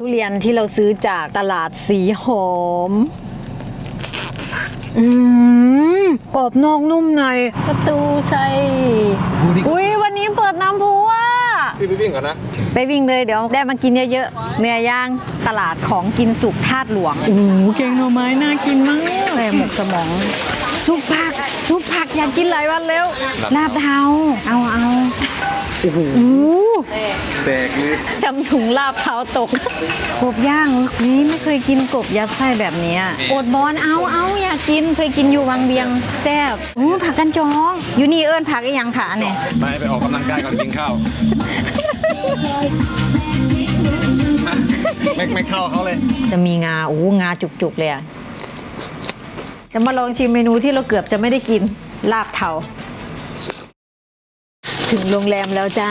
ทุเรียนที่เราซื้อจากตลาดสีหอม อืมกรอบนอกนุ่มใน ประตูใส่ดูดิ อุ้ยวันนี้เปิดน้ำพุอะ พี่ไปวิ่งก่อนนะ ไปวิ่งเลยเดี๋ยวได้มากินเยอะๆ เนื้อย่างตลาดของกินสุกธาตุหลวงโอ้โหแกงหน่อไม้น่ากินมากเลยหมกสมอง ซุปผัก ซุปผักอยากกินหลายวันแล้วลาบเทาเอาเอาโอ้โหแตกเลยทำถุงลาบเท้าตก กบย่างนี่ไม่เคยกินกบยัดไส้แบบเนี้ยอดบอลเอาเอาอยากกินเคยกินอยู่วังเบียงแซ่บอู้ผักกันจองอยู่นี่เอิญผักอีหยังขาเนี่ยไปไปออกกำลังกายก่อนกินข้าวไม่ไม่เข้าเขาเลย จะมีงาอู้งาจุกๆเลยอะจะมาลองชิมเมนูที่เราเกือบจะไม่ได้กินลาบเทา ถึงโรงแรมแล้วจ้า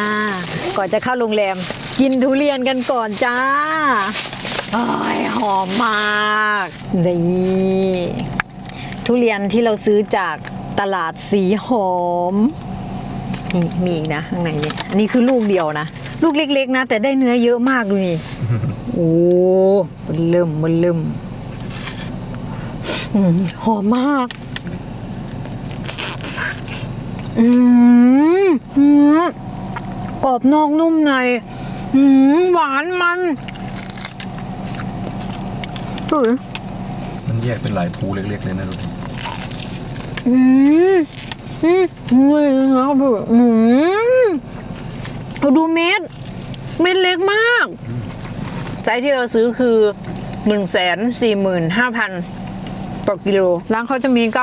ก่อนจะเข้าโรงแรม กินทุเรียนกันก่อนจ้าโอ้ยหอมมากนี่ทุเรียนที่เราซื้อจากตลาดสีหอม นี่มีอีกนะข้างในนี่อันนี้คือลูกเดียวนะ ลูกเล็กๆนะ แต่ได้เนื้อเยอะมากดูนี่โอ้มันเริ่มมันเริ่มหอมมาก อืมอืมกรอบนอกนุ่มใน อืมหวานมันถือมันแยกเป็นหลายภูเล็ก ๆ เลยนะดูดิอืมอืมไม่นะครับพี่อืมเราดูเม็ด เม็ดเล็กมากไซส์ที่เราซื้อคือ1นึ่งแสนสี่หมื่นห้าพันต่อกิโลร้านเขาจะมีเ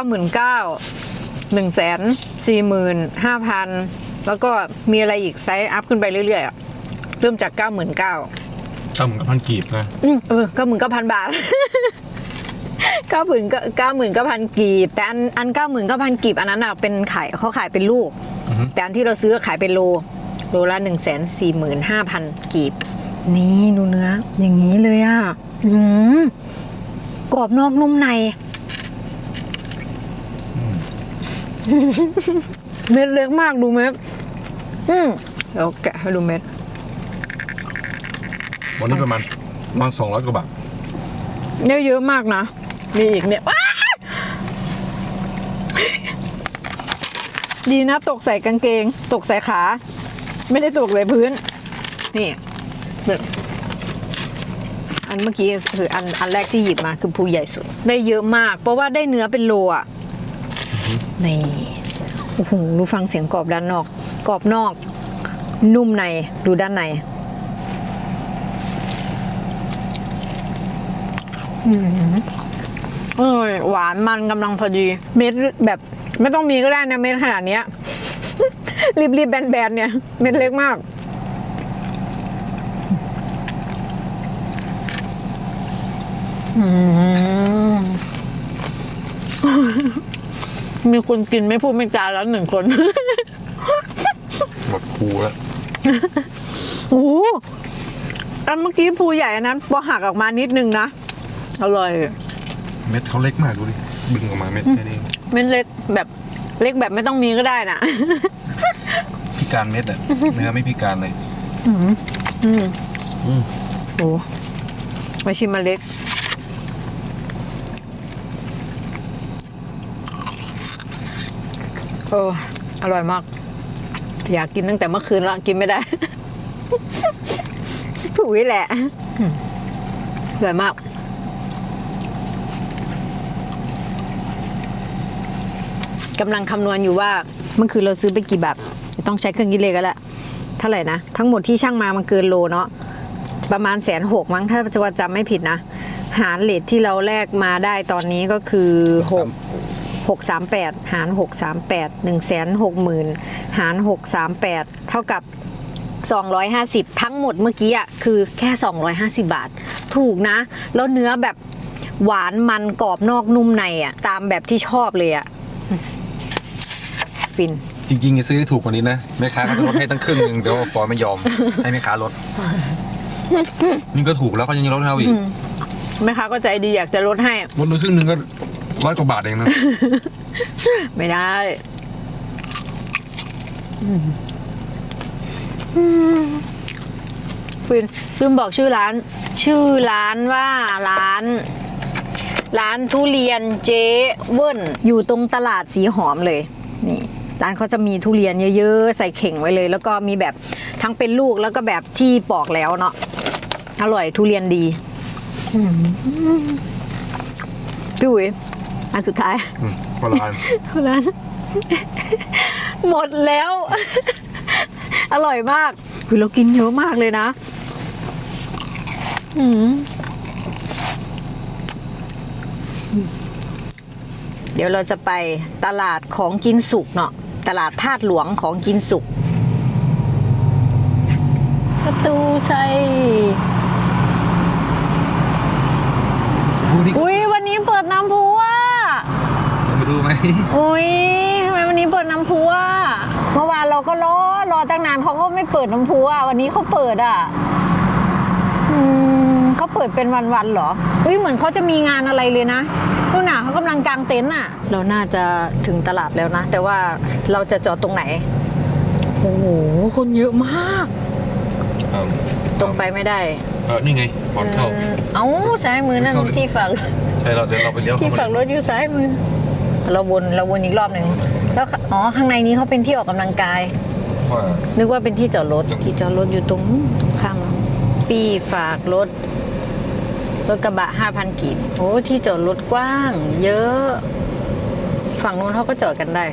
ก้าหมื่นเก้าหนึ่งแสนสี่หมื่นห้าพันแล้วก็มีอะไรอีกไซส์อัพขึ้นไปเรื่อยๆอะเริ่มจากเก้าหมื่นเก้าข้าวหมึกกับพันกีบนะ อืมเออเก้าหมื่นเก้าพันบาท เก้าหมื่นเก้าหมื่นเก้าพันกีบ แต่อันอันเก้าหมื่นเก้าพันกีบอันนั้นอะเป็นขายเขาขายเป็นลูกแต่อันที่เราซื้อขายเป็นโล โลละหนึ่งแสนสี่หมื่นห้าพันกีบ นี่ดูเนื้อ อย่างนี้เลยอะอืมกรอบนอกนุ่มใน เม็ดเล็กมากดูเม็ดอืมเดี๋ยวแกะให้ดูเม็ด วันนี้ประมาณประมาณสองร้อยกว่าบาทเนี่ยเยอะมากนะ มีอีกเนี่ยว้ายดีนะตกใส่กางเกง ตกใส่ขา ไม่ได้ตกใส่พื้น นี่แบบอันเมื่อกี้คืออันอันแรกที่หยิบมาคือภูใหญ่สุด ได้เยอะมาก เพราะว่าได้เนื้อเป็นโลอะ นี่โอ้โหดูฟังเสียงกรอบด้านนอก กรอบนอก นุ่มในดูด้านในเออหวานมันกำลังพอดี เม็ดแบบ ไม่ต้องมีก็ได้นะเม็ดขนาดเนี้ยรีบๆแบนๆเนี่ย เม็ดเล็กมากอืม มีคนกินไม่พูดไม่จาแล้วหนึ่งคน หมดภูแล้วโอ้โหอันเมื่อกี้ภูใหญ่อันนั้นพอหักออกมานิดนึงนะอร่อยเม็ดเขาเล็กมากดูดิบึงออกมาเม็ดแค่นี้เม็ดเล็กแบบเล็กแบบไม่ต้องมีก็ได้นะพิการเม็ดอะเนื้อไม่พิการเลยอืมอืมโอ้มาชิมมาเล็ก เออ อร่อยมาก อยากกินตั้งแต่เมื่อคืนแล้วกินไม่ได้ถูกแหละอร่อยมาก กำลังคำนวณอยู่ว่าเมื่อคืนเราซื้อไปกี่แบบ ต้องใช้เครื่องคิดเลขกันแหละเท่าไหร่นะ ทั้งหมดที่ช่างมามันเกินโลเนาะประมาณแสนหกมั้งถ้าจะว่าจำไม่ผิดนะ หารเลทที่เราแลกมาได้ตอนนี้ก็คือหก หกสามแปดหารหกสามแปดหนึ่งแสนหกหมื่นหารหกสามแปดเท่ากับ 250 ทั้งหมดเมื่อกี้อะคือแค่ 250 บาท ถูกนะ แล้วเนื้อแบบหวานมันกรอบนอกนุ่มในอะตามแบบที่ชอบเลยอะฟิน จริงๆจะซื้อได้ถูกกว่านี้นะแม่ค้าเขาจะลดให้ตั้งครึ่งหนึงเดี๋ยวปอไม่ยอมให้แม่ค้าลดนี่ก็ถูกแล้วเขายังลดให้เราอีกแม่ค้าก็ใจดีอยากจะลดให้ลดเลยครึ่งหนึงก็ ร้อยกว่าบาทเองนะ ไม่ได้วินลืมบอกชื่อร้าน ชื่อร้านว่าร้าน ร้านทุเรียนเจ๊เวิ้นอยู่ตรงตลาดสีหอมเลย นี่ ร้านเขาจะมีทุเรียนเยอะๆ ใส่เข่งไว้เลย แล้วก็มีแบบทั้งเป็นลูกแล้วก็แบบที่ปอกแล้วเนาะอร่อยทุเรียนดีอืมพี่อุ๋ย อันสุดท้ายอืมปลาลานร้านหมดแล้ว อร่อยมากคือเรากินเยอะมากเลยนะอืมเดี๋ยวเราจะไปตลาดของกินสุกเนาะตลาดธาตุหลวงของกินสุก ประตูใส่ดูนี่อุ้ยวันนี้เปิดน้ำพุอะ มา ดูไหมอุ้ยทำไมวันนี้เปิดน้ำพุอะเมื่อวานเราก็รอรอตั้งนานเขาก็ไม่เปิดน้ำพุอะวันนี้เขาเปิดอะอืมเขาเปิดเป็นวันๆเหรออุ้ยเหมือนเขาจะมีงานอะไรเลยนะนู่นน่ะเขากำลังกางเต็นท์อะ เราน่าจะถึงตลาดแล้วนะ แต่ว่าเราจะจอดตรงไหน โอ้โห คนเยอะมาก เออตรงไปไม่ได้เออนี่ไงก่อนเข้า เออเอ้าซ้ายมือนั่นเข้าเลย ที่ฝากใช่เราเดี๋ยวเราไปเลี้ยวที่เข้าฝั่งรมาถอยู่ซ้ายมือ เราวนเราวนอีกรอบหนึ่งแล้วข้าอ๋อข้างในนี้เขาเป็นที่ออกกำลังกาย ว่า นึกว่าเป็นที่จอดรถตรงที่จอดรถอยู่ตรงข้างปีฝากรถรถกระบะห้าพันกีบโอ้ที่จอดรถกว้าง เยอะ ฝั่งนู้นเขาก็จอดกันได้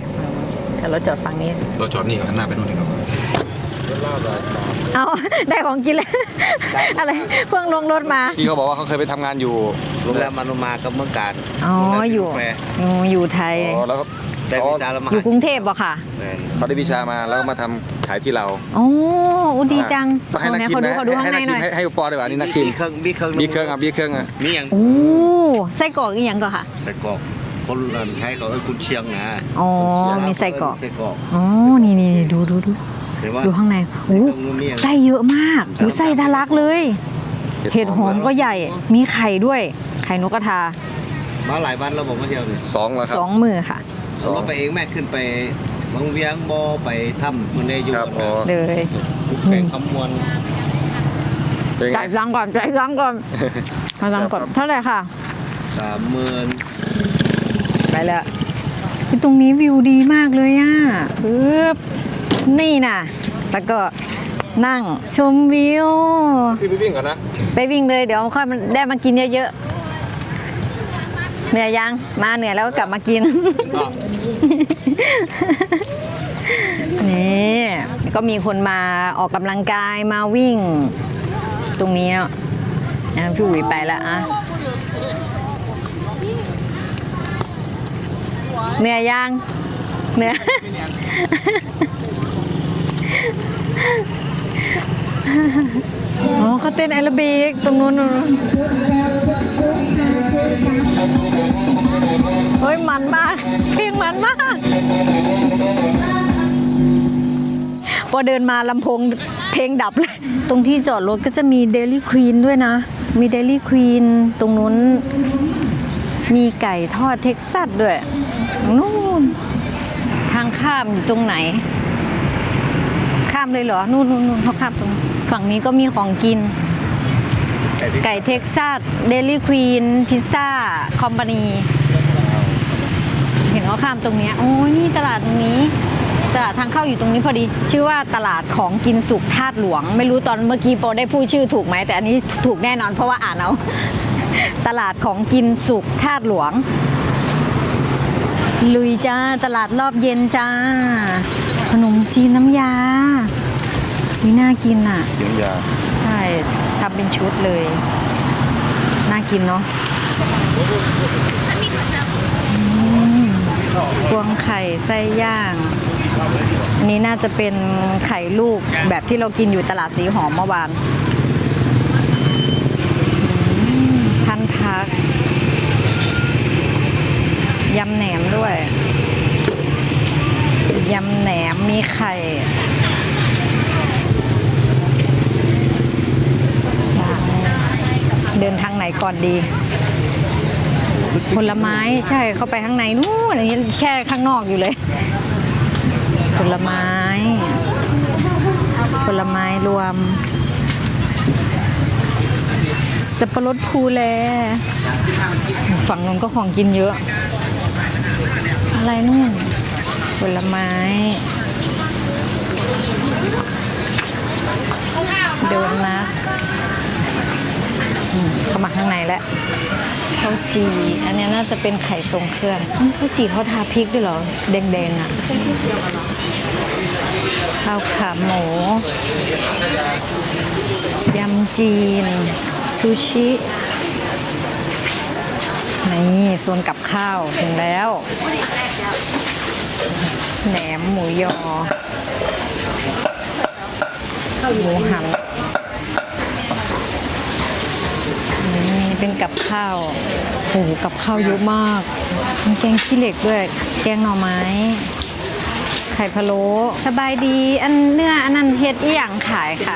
แต่เราจอดฝั่งนี้ เราจอดนี่ก่อนหันหน้าไปนู่นดีกว่า เอาได้ของกินแล้ว อะไรเพิ่งลงรถมา พี่เขาบอกว่าเขาเคยไปทำงานอยู่โรงแรมมานุมากับเมืองการอ๋อโรงแรมอยู่กาแฟอยู่อยู่ไทย อ๋อแล้วก็ได้วีซ่าแล้วมาอยู่กรุงเทพบ่ค่ะแมนเขาได้วิชามาแล้วก็มาทำขายที่เราโอ้อุยดีจังต้องให้นักชิมเขาดูนะเขาดูข้างให้ในนักหชิน่มอย ให้ให้อุปอดีกว่านี่นักชิมมีเครื่องมีเครื่องมีเครื่องอะมีเครื่องอะมีอย่างโอ้ไส้กรอกอีหยังก่อนค่ะ ใส่กรอกคนเอิ้นไทยเขาเอ้ยคุณเชียงนะอ๋อมีไส้กรอก ใส่กรอก อ๋อ นี่นี่ดูดูดูเห็นว่า ดูข้างในโอ้ในเครื่องนู้นมีอย่างไส้เยอะมากดูไส้ทะลักเลย เห็ดหอมก็ใหญ่ มีไข่ด้วย ไข่นกกระทา มาหลายวันเราบอกมาเที่ยวนี่สองแล้วครัสบองมือค่ะสองเราไปเองแม่ขึ้นไปบางเวียงบ่ไปถ้ำมันได้อยู่ครับอ๋อเลยแข่งคำมวลเป็นไงจ่ายตังค์ก่อนจ่ายตังค์ก่อนจ่ายตังค์ก่อนเท่าไหร่ค่ะสามหมื่นไปแล้วตรงนี้วิวดีมากเลยอะปึ๊บ นี่น่ะแล้วก็นั่งชมวิว พี่ไปวิ่งก่อนนะ ไปวิ่งเลยเดี๋ยวค่อยมันได้มากินเยอะๆเหนื่อยยังมาเหนื่อยแล้วก็กลับมากินนี่ก็มีคนมาออกกำลังกายมาวิ่ง ตรงนี้อะอะพี่อุ๋ยไปแล้วอะเหนื่อยยังเหนื่อย อ๋อเขาเต้นแอโรบิกตรงนู้นเฮ้ยมันมากเพลงมันมาก พอเดินมาลำโพงเพลงดับเลย ตรงที่จอดรถก็จะมีเดลี่ควีนด้วยนะ มีเดลี่ควีนตรงนู้น มีไก่ทอดเท็กซัสด้วยนู่นทางข้ามอยู่ตรงไหน ข้ามเลยเหรอ นู่นนู่นนู่นเขาข้ามตรงนู้นฝั่งนี้ก็มีของกิน ไก่เท็กซัสเดลี่ควีนพิซซ่า คอมพานี เห็นเขาข้ามตรงเนี้ยโอ้ยนี่ตลาดตรงนี้ ตลาดทางเข้าอยู่ตรงนี้พอดี ชื่อว่าตลาดของกินสุกธาตุหลวง ไม่รู้ตอนเมื่อกี้โปรได้พูดชื่อถูกไหม แต่อันนี้ถูกแน่นอนเพราะว่าอ่านเอา ตลาดของกินสุกธาตุหลวง ลุยจ้า ตลาดรอบเย็นจ้าข นมจีนน้ำยาวิน่ากินอะกินยา ใช่ทำเป็นชุดเลย น่ากินเนาะอืมพวงไข่ไส้ย่างอันนี้น่าจะเป็นไข่ลูกแบบที่เรากินอยู่ตลาดสีหอมเมื่อวานอืมพันพักยำแหนมด้วย ยำแหนมมีไข่เดินทางไหนก่อนดี ผลไม้ใช่เข้าไปข้างในนู่นอันนี้แค่ข้างนอกอยู่เลย ผลไม้ ผลไม้รวม สับปะรดภูแลฝั่งนู้นก็ของกินเยอะ อะไรนู่น ผลไม้ โดนัทอืมเข้ามาข้างในแล้วข้าวจี อันนี้น่าจะเป็นไข่ทรงเครื่องข้าวจีเขาทาพริกด้วยเหรอ แดงๆอะข้าวขาหมู ยำจีน ซูชิ นี่โซนกับข้าวถึงแล้ว แหนมหมูยอ หมูหันนี่เป็นกับข้าวโอ้โหกับข้าวเยอะมากมีแกงขี้เหล็กด้วย แกงหน่อไม้ ไข่พะโล้สบายดี อันเนื้ออันนั้นเฮ็ดอีหยังขายค่ะ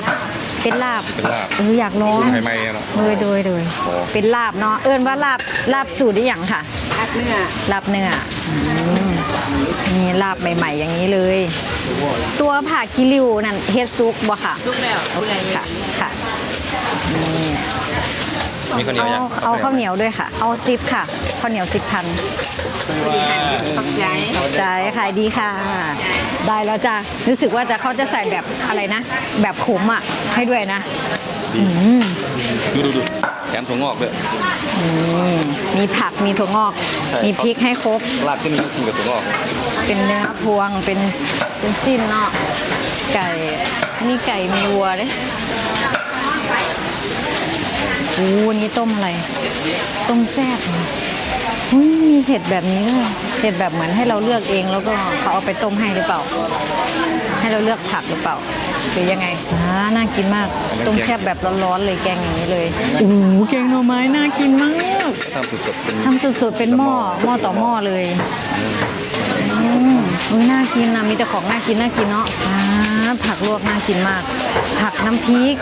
เป็นลาบเป็นลาบเอออยากลองไทยไหมเนาะ โดยโดยโดยอ๋อ เป็นลาบเนาะเอิ้นว่าลาบลาบสูตรอีหยังค่ะลาบเนื้อลาบเนื้ออืมนี่ลาบใหม่ ๆ อย่างนี้เลย ตัวผักคิริวนั่นเฮ็ดซุกบ่ค่ะซุกแล้วเอาอะไรค่ะค่ะมีข้าวเหนียวเอายังเอาข้าวเหนียวด้วยค่ะ เอาซิปค่ะข้าวเหนียวสิบพัน ขอบใจใจขายดีค่ะ ได้แล้วจ้ะรู้สึกว่าจะเขาจะใส่แบบอะไรนะ แบบขมอะ ให้ด้วยนะดูดูดูแถมถั่วงอกด้วยอืมมีผักมีถั่วงอก มีพริกให้ครบลาบขึ้นกินกับถั่วงอก เป็นเนื้อพวงเป็นเป็นสิ้นเนาะไก่มีไก่มีวัวเด้โอ้อันนี้ต้มอะไร ต้มแซ่บ มีเห็ดแบบนี้ด้วยเห็ดแบบเหมือนให้เราเลือกเองแล้วก็เขาเอาไปต้มให้หรือเปล่า ให้เราเลือกผักหรือเปล่าหรือยังไงอ่าน่ากินมากต้มแซ่บแบบร้อนๆเลยแกงอย่างนี้เลยโอ้โหแกงหน่อไม้น่ากินมากทำสดๆเป็นทำสดๆเป็นหม้อหม้อต่อหม้อเลยอืมอุ๊ยน่ากินนะมีแต่ของน่ากินน่ากินเนาะอ่าผักลวกน่ากินมาก ผักน้ำพริก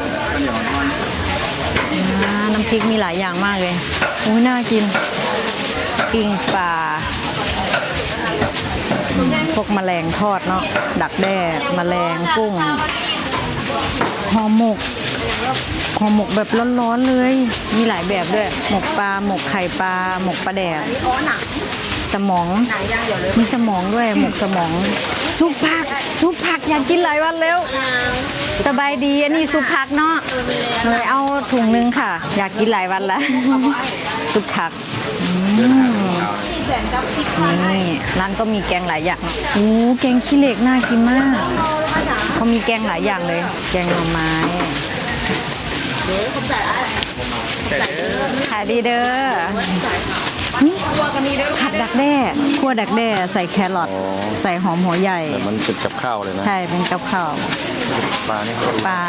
อ่าน้ำพริกมีหลายอย่างมากเลยอุ้ยน่ากิน ปิ้งปลาพวกแมลงทอดเนาะดักแด้แมลงกุ้งห่อหมกห่อหมกแบบร้อนๆเลย มีหลายแบบด้วย หมกปลา หมกไข่ปลา หมกปลาแดดสมอง มีสมองด้วย หมกสมอง ซุปผัก ซุปผักอยากกินหลายวันแล้ว สบายดีอันนี้ซุปผักเนาะเลยเอาถุงนึงค่ะ อยากกินหลายวันแล้วซุปผักอืมนี่ร้านก็มีแกงหลายอย่างโอ้แกงขี้เหล็กน่ากินมากเขามีแกงหลายอย่างเลย แกงหน่อไม้ขายดีเด้อ นี่ผัดดักแด้คั่วดักแด้ใส่แครอทใส่หอมหัวใหญ่ แต่มันเป็นกับข้าวเลยนะ ใช่เป็นกับข้าว ปลานี่เขาปลา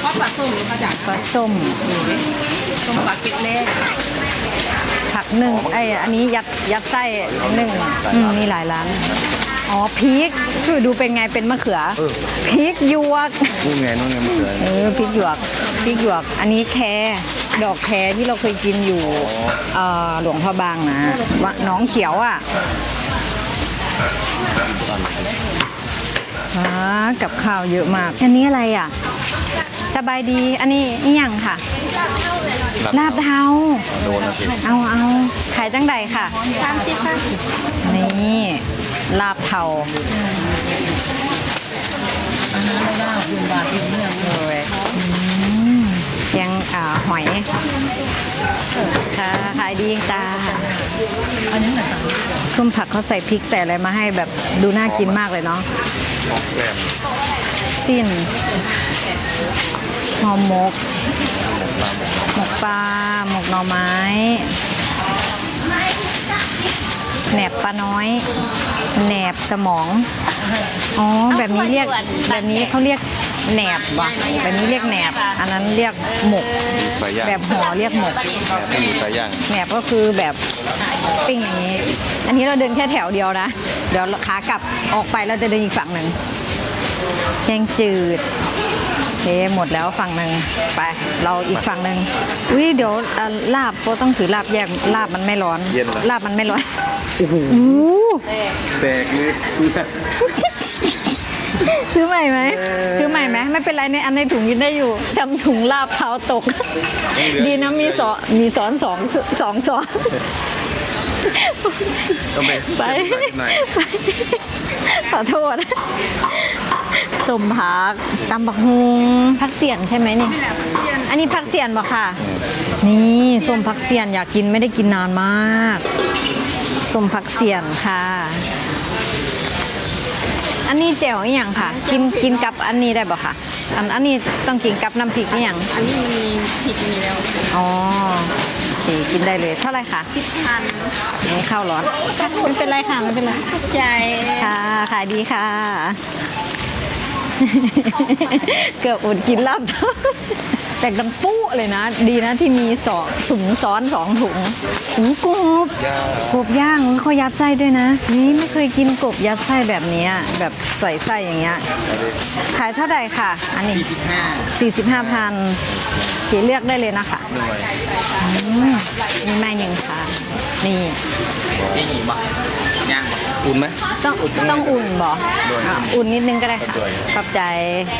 เพราะปลาส้มนี่มาจากปลาส้มส้มปลาเก็ดเล่ผักหนึ่งไอยอันนี้ยัดยัดไส้หนึ่งอืมมีหลายร้าน อ๋อพริกช่วยดูเป็นไงเป็นมะเขือพริกหยวกนู่นไงนู่นไงมันคืออะไรเออพริกหยวกพริกหยวก อันนี้แคร ดอกแครที่เราเคยกินอยู่เอ่อหลวงพ่อบางนะว่าน้องเขียวอะว้ากับข้าวเยอะมาก อันนี้อะไรอะ สบายดี อันนี้นี่ยังค่ะ ลาบเทาโดนนะสิเอาเอาขายจังใดค่ะสามสิบนี่ลาบเทาเลยอืมยั งอ่าหอยค่ะขายดีจ้าชุ่มผักเขาใส่พริกใส่อะไรมาให้แบบดูน่ากินมากเลยเนาะของแกล้มสิ้นหอมมก หมกปลาหมกหน่อไม้ แหนบปลาน้อย แหนบสมอง อ๋อ แบบนี้เรียก แบบนี้เขาเรียก แหนบวะแบบนี้เรียกแหนบ อันนั้นเรียกหมกปลาย่างแบบห่อเรียกหมก ไม่มีปลาย่างแหนบก็คือแบบปิ้งอย่างนี้ อันนี้เราเดินแค่แถวเดียวนะ เดี๋ยวขากลับออกไปเราจะเดินอีกฝั่งหนึ่งแกงจืดโอเคหมดแล้วฝั่งหนึ่งไป เราอีกฝั่งหนึ่งอุ้ยเดี๋ยวอะลาบก็ต้องถือลาบแยกลาบมันไม่ร้อนเย็นเหรอลาบมันไม่ร้อนโอ้โหอู้แตกเลย ซื้อใหม่ไหมซื้อใหม่ไหมไม่เป็นไรในอันในถุงกินได้อยู่ทำถุงลาบเท้าตก ดีนะมีสอนมีสอนสองสองสอนต้องไปไปหน่อยขอโทษสมผักตำบักฮุงผักเสียนใช่ไหมนี่ อันนี้ผักเสียนบ่ค่ะ นี่ส้มผักเสียนอยากกินไม่ได้กินนานมากส้มผักเสียนค่ะ อันนี้แจ่วอหย่างค่ะ กินกินกับอันนี้ได้บ่ค่ะ อันอันนี้ต้องกินกับน้ำพริกอหย่างอันนี้มันมีผิดมีแล้วอ๋อโอเคกินได้เลยเท่าไหร่คะสิบพันนี่ข้าวร้อนไม่เป็นไรค่ะไม่เป็นไรใจค่ะขายดีค่ะ เกือบอดกินลับแต่ดังปุ๊เลยนะ ดีนะที่มีสองถุงซ้อนสองถุงถุงกบย่ากบย่างเขายัดไส้ด้วยนะ นี่ไม่เคยกินกบยัดไส้แบบเนี้ยแบบใส่ไส้อย่างเงี้ยขายเท่าไหร่ค่ะ อันนี้สี่สิบห้า45พันเขีเลือกได้เลยนะคะหน่วยอืมนี่แม่หนึ่งค่ะ นี่ยี่หีบะย่าง อุ่นไหมต้องต้องอุ่นบอกอุ่นอะอุ่นนิดนึงก็ได้ค่ะขอบใจ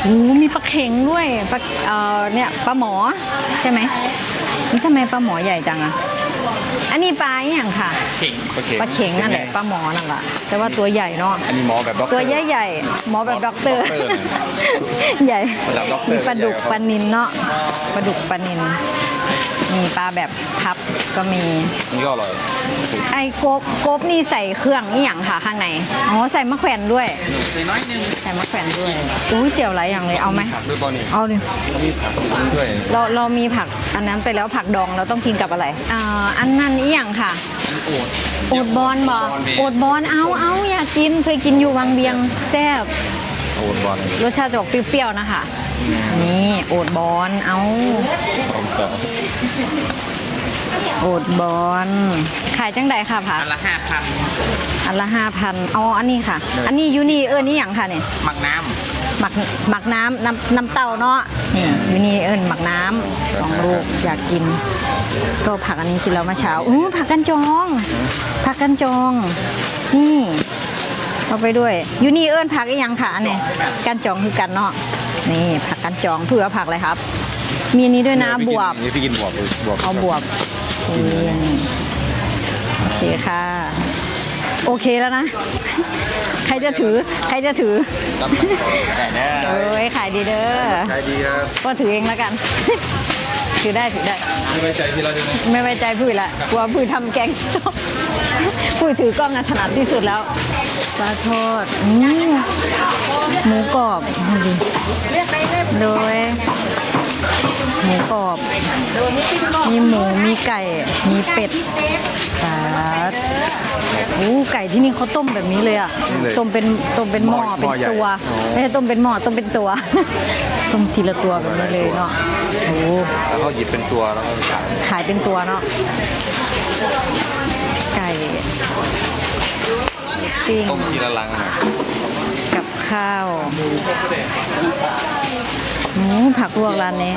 โอ้มีปลาเข็งด้วยปลาเอ่อเนี่ยปลาหมอใช่ไหมนี่ทำไมปลาหมอใหญ่จังอะอันนี้ปลาอหย่างค่ะเข่งปลาเข่งปลาเข็งนั่นแหละปลาหมอนั่นแหละแต่ว่าตัวใหญ่เนาะอันนี้หมอแบบด็อกเตอตัวร์ใหญ่ๆหมอแบบด็อกเตอร์ด็อกเตอร์เลยใหญ่ระดับด็อกเตอร์ มีปลาดุกใหญ่ครับปลานินเนาะปลาดุกปลานิน มีปลาแบบพับก็มี นี่ก็อร่อยไอ้โกบโกบนี่ใส่เครื่องนี่อย่างค่ะข้างในอ๋อใส่มะแขวนด้วย ใส่น้อยนึงใส่มะแขวนด้วยอุ้ยเจียวหลายอย่างเลยเอาไหมผักด้วยบอลนี่เอาดิมีผักด้วยเราเรามีผักอันนั้นไปแล้วผักดองเราต้องกินกับอะไรอ่าอันนั้นนี่อย่างค่ะโอดโอดบอลบอโอดบอลเอาเอาอยากกินเคยกินอยู่วังเบียงแซ่บ โอดบอลรสชาติจะออกเปรี้ยวๆนะคะ นี่โอดบอลเอาของสองโอดบอลขายจังใดค่ะผักอันละห้าพันอันละห้าพันอ๋ออันนี้ค่ะ อันนี้ยูนี่เออนี่อย่างค่ะเนี่ยหมักน้หมักหมักน้ำน้ำน้ำเต้าเนาะนี่ยูนี่เอิญหมักน้ำสองลูกอยากกิน ก็ผักอันนี้กินแล้วเมื่อเช้าอู้ผักกันจอง ผักกันจอง นี่ เอาไปด้วยยูนี่เอิญผักอีกอย่างค่ะอันนี้กันจองคือกันเนาะนี่ผักกันจองเพื่อผักอะไรครับ มีอันนี้ด้วยำนะบวบนี่พี่กินบวบเลยบวบเอาบวบโอเคโอเคค่ะ โอเคแล้วนะ ใครจะถือใครจะถือตั้มแต่แน่เอ้ยขายดีเด้อขายดีครับก็ถือเองแล้วกัน ถือได้ถือได้ ไม่ไว้ใจที่เราด้วยนะไม่ไว้ใจผู้อื่นละกลัวผู้อื่นทำแกงส้มผู้อื่นถือกล้องนะถนัดที่สุดแล้วป ลาทอดอืมหมูกรอบเอาดิโดยหมูกรอบ มีหมู มีไก่ มีเป็ดปลาโอ้ไก่ที่นี่เขาต้มแบบนี้เลยอะ ต้มเป็น ต้มเป็นหม้อ เป็นตัวไม่ใช่ต้มเป็นหม้อ ต้มเป็นตัว ต้มทีละตัวแบบนี้เลยเนาะโอ้แล้วเขาหยิบเป็นตัวแล้วก็ขาย ขายเป็นตัวเนาะ ไก่ ปิ้งต้มทีละลังนะกับข้าวหมูผักลวกร้านนี้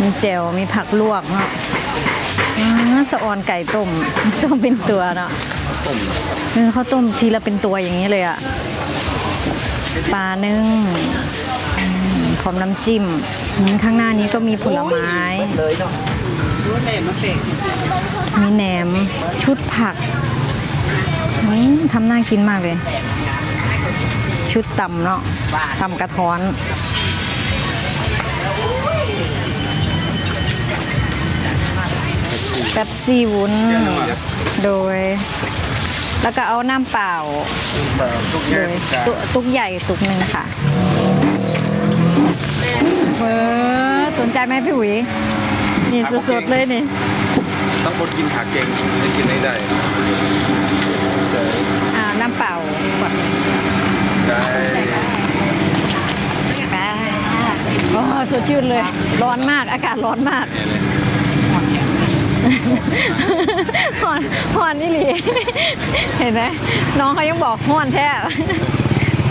มีเจลมีผักลวกเนาะอ่าสะออนไก่ต้มต้มเป็นตัวเนาะต้มเออเขาต้มทีละเป็นตัวอย่างนี้เลยอะปลานึ่งอืมพร้อมน้ำจิ้ม ข้างหน้านี้ก็มีผลไม้มีแหนมชุดผัก ทำน่ากินมากเลย ชุดตำเนาะตำกระท้อน แป๊บซี่วุ้น โดย แล้วก็เอาน้ำเปล่า โดยตุตุกใหญ่ตุกหนึ่งค่ะเออสนใจไหมพี่หวีนี่สดๆเลยนี่ ต้องคนกินผักเก่งไม่กินไม่ได้ อ่าน้ำเปล่าขวดหนึ่ง ใช่ ไปโอ้สดชื่นเลย ร้อนมาก อากาศร้อนมากเนี่ยเลยห่อนห่อนนี่หลีเห็นไหมน้องเขายังบอกห่อนแท้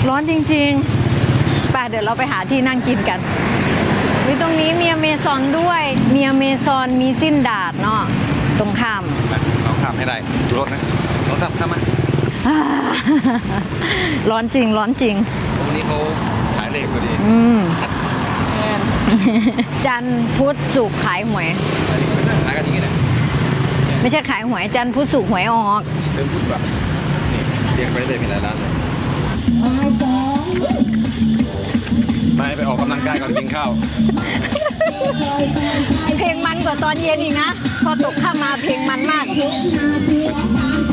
ร้อนจริงๆไป่ะเดี๋ยวเราไปหาที่นั่งกินกันวิตรงนี้มีอเมซอนด้วย มีอเมซอนมีสิ้นดาดเนาะตรงข้ามมาลองทำให้ได้ดูรถนะลองทำทำมาร้อนจริงร้อนจริงวันนี้นี้เขาขายเลขพอดี อืมแม่น จันทร์พุธศุกร์ขายหวย ขายกันอย่างนี้เนี่ยไม่ใช่ขายหวยจันทร์พุธศุกร์หวยออกเป็นพุทธแบบนี่เรียงไปเลยมีหลายร้านเลยไม่ไปออกกำลังกายก่อนกินข้าวเพลงมันกว่าตอนเย็นอีกนะพอตกข้ามมาเพลงมันมาก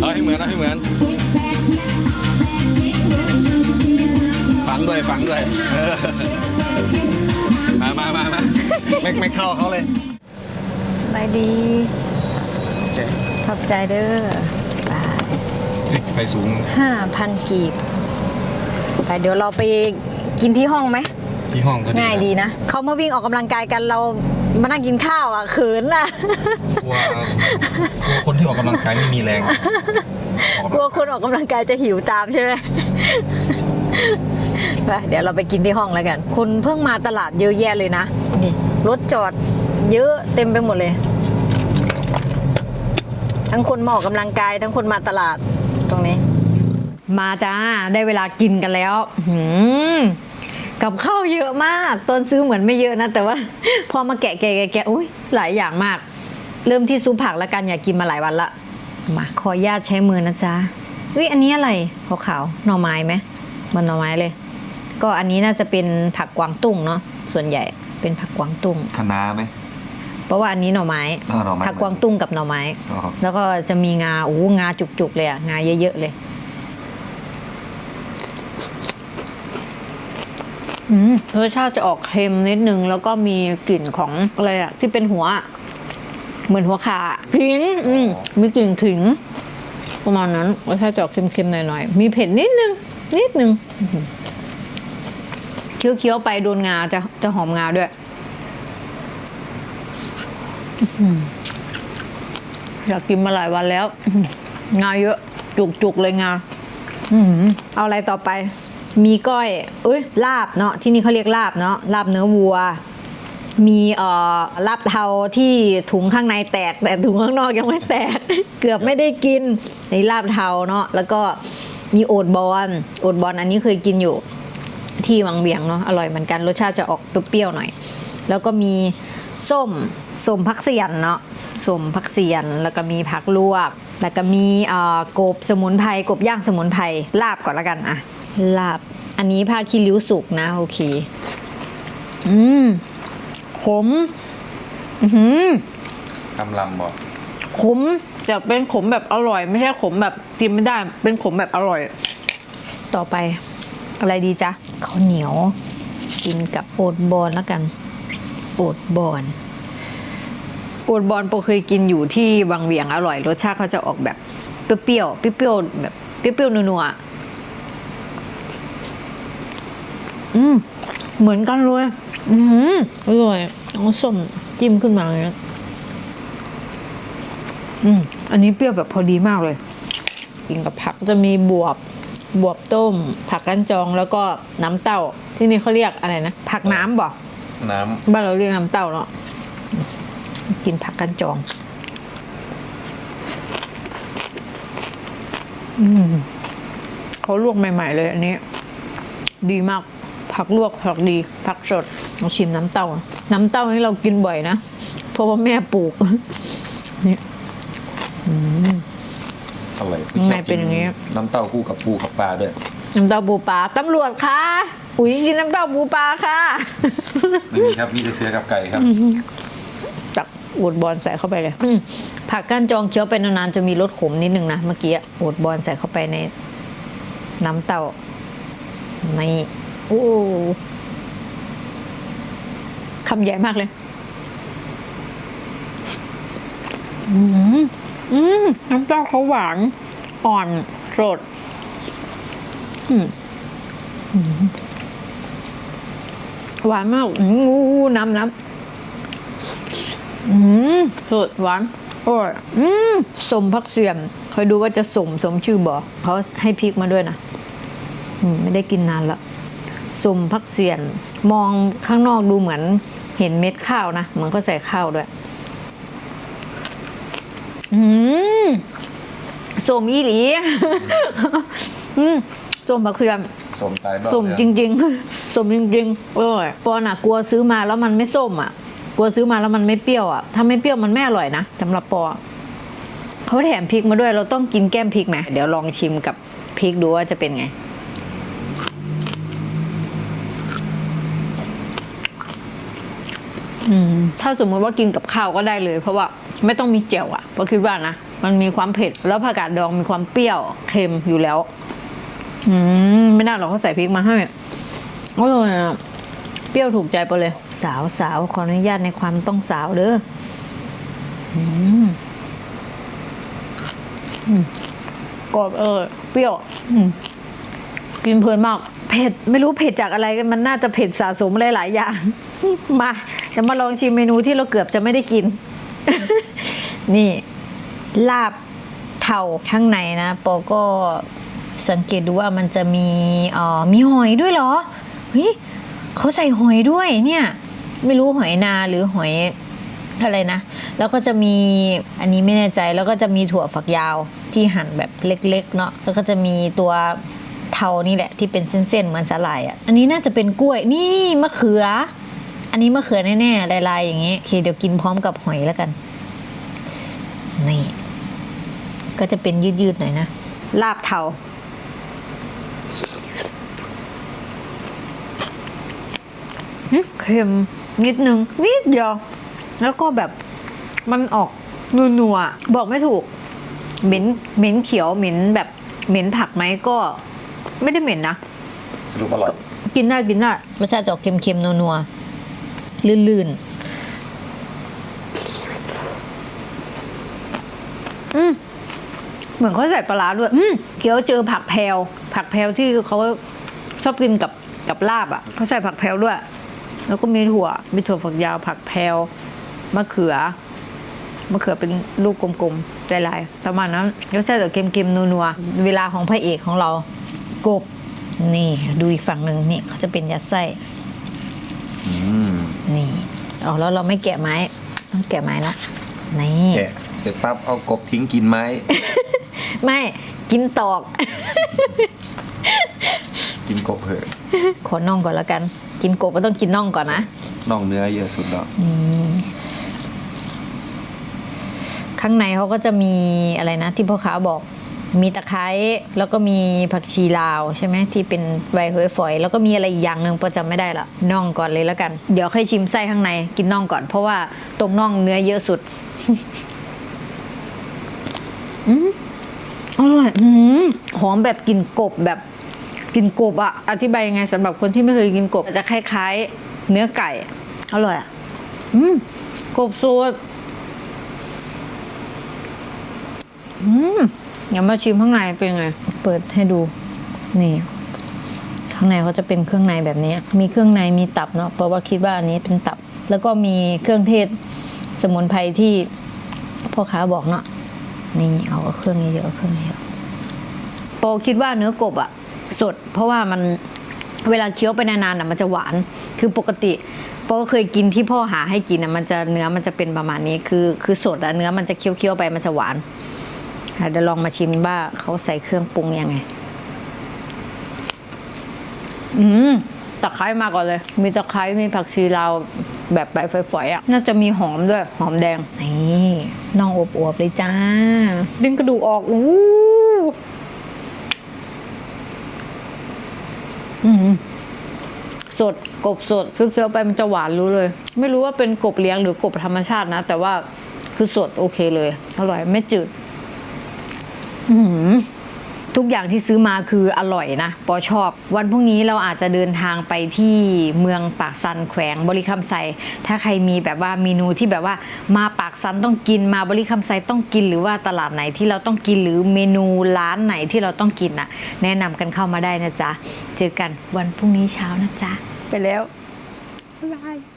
เอาให้เหมือนเอาให้เหมือนฟังด้วยฟังด้วยเออ มามามามาไม่ไม่เข้าเขาเลยสบายดีเจ๊ขอบใจเด้อไปไฟสูงห้าพันกีบไปเดี๋ยวเราไปกินที่ห้องไหมที่ห้องก็ดีง่ายดีนะเขามาวิ่งออกกำลังกายกันเรามานั่งกินข้าวอะเขินอะกลัวกลัวคนที่ออกกำลังกายไม่มีแรงกลัวคนออกกำลังกายจะหิวตามใช่ไหม ไปเดี๋ยวเราไปกินที่ห้องแล้วกัน คนเพิ่งมาตลาดเยอะแยะเลยนะ นี่รถจอดเยอะเต็มไปหมดเลย ทั้งคนมาออกกำลังกาย ทั้งคนมาตลาดตรงนี้ มาจ้า ได้เวลากินกันแล้วหืมกับข้าวเยอะมาก ตอนซื้อเหมือนไม่เยอะนะ แต่ว่า พอมาแกะแกะแกะแกะอุ้ยหลายอย่างมาก เริ่มที่ซุปผักแล้วกันอยากกินมาหลายวันละมาขออนุญาตใช้มือนะจ๊ะอุ้ยอันนี้อะไรขาวๆหน่อไม้ไหมเหมันหน่อไม้เลย ก็อันนี้น่าจะเป็นผักกวางตุ้งเนาะส่วนใหญ่เป็นผักกวางตุ้งคณะไหมเพราะว่าอันนี้หน่อไม้อ่าหน่อไม้ผักกวางตุ้งกับหน่อไม้ อ๋อแล้วก็จะมีงาโอ้งาจุกๆเลยอะงาเยอะๆเลย อืมรสชาติจะออกเค็มนิดนึง แล้วก็มีกลิ่นของอะไรอะที่เป็นหัวอะเหมือนหัวขาขิงอืมมีกลิ่นขิง ประมาณนั้นรสชาติจะออกเค็มๆหน่อยๆมีเผ็ดนิดนึง นิดนึงอื้อหือ เคี้ยวๆไปโดนงาจะจะหอมงาด้วยอยากกินมาหลายวันแล้ว งาเยอะจุกๆเลยงาอื้อหือเอาอะไรต่อไป มีก้อยอุ้ยลาบเนาะที่นี่เขาเรียกลาบเนาะลาบเนื้อวัว มีเอ่อลาบเทาที่ถุงข้างในแตกแต่ถุงข้างนอกยังไม่แตก เกือบไม่ได้กินในลาบเทาเนาะแล้วก็มีโอดบอลโอดบอลอันนี้เคยกินอยู่ ที่วังเวียงเนาะอร่อยเหมือนกันรสชาติจะออกเปรี้ยวๆหน่อย แล้วก็มีส้มส้มพักเสียนเนาะส้มพักเสียนแล้วก็มีผักลวก แล้วก็มีเอ่อกบสมุนไพรกบย่างสมุนไพรลาบก่อนละกันอะลาบอันนี้ผ้าคีริ้วสุกนะโอเคอืมขมอือหือคำลำบ่ขมจะเป็นขมแบบอร่อย ไม่ใช่ขมแบบกินไม่ได้ เป็นขมแบบอร่อย ต่อไป อะไรดีจ๊ะข้าวเหนียว กินกับโอดบอนแล้วกัน โอดบอนโอดบอนโปเคยกินอยู่ที่วังเวียงอร่อยรสชาติเขาจะออกแบบเปรี้ยวๆเปรี้ยวๆแบบเปรี้ยวๆนัวๆอืมเหมือนกันเลยอืมอร่อยเอาส้มจิ้มขึ้นมาอย่างเงี้ยอืมอันนี้เปรี้ยวแบบพอดีมากเลย กินกับผักจะมีบวบ บวบต้ม ผักกั้นจองแล้วก็น้ำเต้า ที่นี่เขาเรียกอะไรนะ ผักน้ำบ่น้บ้านเราเรียกน้ำเต้าเนาะกินผักกั้นจองอืมเขาลวกใหม่ ๆ เลยอันนี้ ดีมาก ผักลวกผักดี ผักสดลองชิมน้ำเต้า น้ำเต้านี่เรากินบ่อยนะเพราะว่าแม่ปลูก นี่ำ อร่อยข้างในเป็นอย่างนี้ น้ำเต้าคู่กับปูกับปลาด้วย น้ำเต้าปูปลาตำรวจคะอุ้ยกินน้ำเต้าปูปลาค่ะไม่มีครับมีแต่เสือกับไก่ครับ ตักอวดบอลใส่เข้าไปเลยอืมผักก้านจองเคี้ยวไปนานๆจะมีรสขมนิดนึงนะเมื่อกี้อะอวดบอลใส่เข้าไปใน น้ำเต้าในโอ้คำใหญ่มากเลย อืม อืมน้ำเต้าเขาหวาน อ่อนสด อืมหวานมากงูน้ำน้ำอืมสดหวานโอ้ยอืมสมพักเสียมคอยดูว่าจะสมสมชื่อบอเขาให้พริกมาด้วยนะอืมไม่ได้กินนานละสมพักเสียนมองข้างนอกดูเหมือนเห็นเม็ดข้าวนะเหมือนเขาใส่ข้าวด้วย อืมสมอีหลีอืมสมพักเสียมสมตายบ้าส้มจริง ๆส้มจริงๆอร่อยปอนอะกลัวซื้อมาแล้วมันไม่ส้มอะ กลัวซื้อมาแล้วมันไม่เปรี้ยวอะ ถ้าไม่เปรี้ยวมันไม่อร่อยนะสำหรับปอเขาแถมพริกมาด้วย เราต้องกินแก้มพริกไหมเดี๋ยวลองชิมกับพริกดูว่าจะเป็นไงอืมถ้าสมมติว่ากินกับข้าวก็ได้เลย เพราะว่า ไม่ต้องมีเจียวอะเพราะคิดว่านะมันมีความเผ็ด แล้วผักกาดดองมีความเปรี้ยวเค็มอยู่แล้ว อืมไม่น่าหรอกเขาใส่พริกมาให้อร่อยอะเปรี้ยวถูกใจไปเลย สาวสาวขออนุญาตในความต้องสาวเด้ออืมอืมกรอบเออเปรี้ยว อืมกินเพลินมาก เผ็ด ไม่รู้เผ็ดจากอะไรกันมันน่าจะเผ็ดสะสมหลายๆอย่าง มาจะมาลองชิมเมนูที่เราเกือบจะไม่ได้กิน นี่ลาบเทาข้างในนะปอก็สังเกตดูว่ามันจะมีเอ่อมีหอยด้วยเหรอเฮ้ยเขาใส่หอยด้วยเนี่ย ไม่รู้หอยนาหรือหอยอะไรนะ แล้วก็จะมีอันนี้ไม่แน่ใจแล้วก็จะมีถั่วฝักยาวที่หั่นแบบเล็ก ๆ เนาะแล้วก็จะมีตัวเทานี่แหละที่เป็นเส้นๆเหมือนสาหร่ายอะอันนี้น่าจะเป็นกล้วยนี่นี่มะเขือ อันนี้มะเขือแน่ๆลายๆอย่างงี้โอเคเดี๋ยวกินพร้อมกับหอยแล้วกัน นี่ ก็จะเป็นยืดๆหน่อยนะ ลาบเทาหึเค็มนิดนึง นิดเดียว แล้วก็แบบมันออกนัวๆบอกไม่ถูก เหม็นเหม็นเขียวเหม็นแบบเหม็นผักไหมก็ไม่ได้เหม็นนะสรุปอร่อย กินได้กินได้รสชาติจะออกเค็มๆนัวๆ ลื่นๆ อืมเหมือนเขาใส่ปลาร้าด้วย อืมเคี้ยวเจอผักแพรวผักแพรวที่เขาชอบกินกับกับลาบอะเขาใส่ผักแพรวด้วย แล้วก็มีถั่ว มีถั่วฝักยาว ผักแพรวมะเขือมะเขือเป็นลูกกลมๆลายๆประมาณนั้นรสชาติจะเค็มๆนัวๆเวลาของพระเอกของเรากบนี่ดูอีกฝั่งหนึ่งนี่เขาจะเป็นยัดไส้ นี่อ๋อแล้วเราไม่แกะไม้ ต้องแกะไม้ละนี่แกะเสร็จปั๊บเอากบทิ้งกินไหมไม่กินตอก กินกบเถอะขอน่องก่อนแล้วกัน กินกบก็ต้องกินน่องก่อนนะน่องเนื้อเยอะสุดแล้วข้างในเขาก็จะมีอะไรนะ ที่พ่อค้าบอก มีตะไคร้แล้วก็มีผักชีลาวใช่ไหมที่เป็นใบเฮยฝอย แล้วก็มีอะไรอีกอย่างหนึ่งพอจำไม่ได้ละน่องก่อนเลยแล้วกัน เดี๋ยวค่อยชิมไส้ข้างในกินน่องก่อน เพราะว่าตรงน่องเนื้อเยอะสุดอืมอร่อยอืมหอมแบบกลิ่นกบแบบกลิ่นกบอะอธิบายยังไงสำหรับคนที่ไม่เคยกินกบจะคล้ายๆ เนื้อไก่อร่อยอะอืมกบสดอืม เดี๋ยวมาชิมข้างในเป็นไง เปิดให้ดู นี่ ข้างในเขาจะเป็นเครื่องในแบบนี้ มีเครื่องในมีตับเนาะเพราะว่าคิดว่าอันนี้เป็นตับ แล้วก็มีเครื่องเทศสมุนไพรที่พ่อค้าบอกเนาะนี่เอาเครื่องเยอะๆเครื่องเยอะๆโปคิดว่าเนื้อกบอะสด เพราะว่ามันเวลาเคี้ยวไปนานๆอะมันจะหวาน คือปกติโปก็เคยกินที่พ่อหาให้กินอะมันจะเนื้อมันจะเป็นประมาณนี้คือ คือสดอะเนื้อมันจะเคี้ยวๆไปมันจะหวานอะ เดี๋ยวลองมาชิมว่าเขาใส่เครื่องปรุงยังไง อืมตะไคร้มาก่อนเลย มีตะไคร้มีผักชีลาวแบบใบฝอยๆอะ น่าจะมีหอมด้วย หอมแดง นี่น่องอวบๆเลยจ้า ดึงกระดูกออก อู้อืมสดกบสดเคี้ยวๆไปมันจะหวานรู้เลย ไม่รู้ว่าเป็นกบเลี้ยงหรือกบธรรมชาตินะ แต่ว่าคือสดโอเคเลย อร่อยไม่จืดอื้อหือ ทุกอย่างที่ซื้อมาคืออร่อยนะ ปอชอบ วันพรุ่งนี้เราอาจจะเดินทางไปที่เมืองปากซันแขวงบริคำไซ ถ้าใครมีแบบว่าเมนูที่แบบว่ามาปากซันต้องกินมาบริคำไซต้องกินหรือว่าตลาดไหนที่เราต้องกินหรือเมนูร้านไหนที่เราต้องกินอะ แนะนำกันเข้ามาได้นะจ๊ะ เจอกันวันพรุ่งนี้เช้านะจ๊ะ ไปแล้วบ๊ายบาย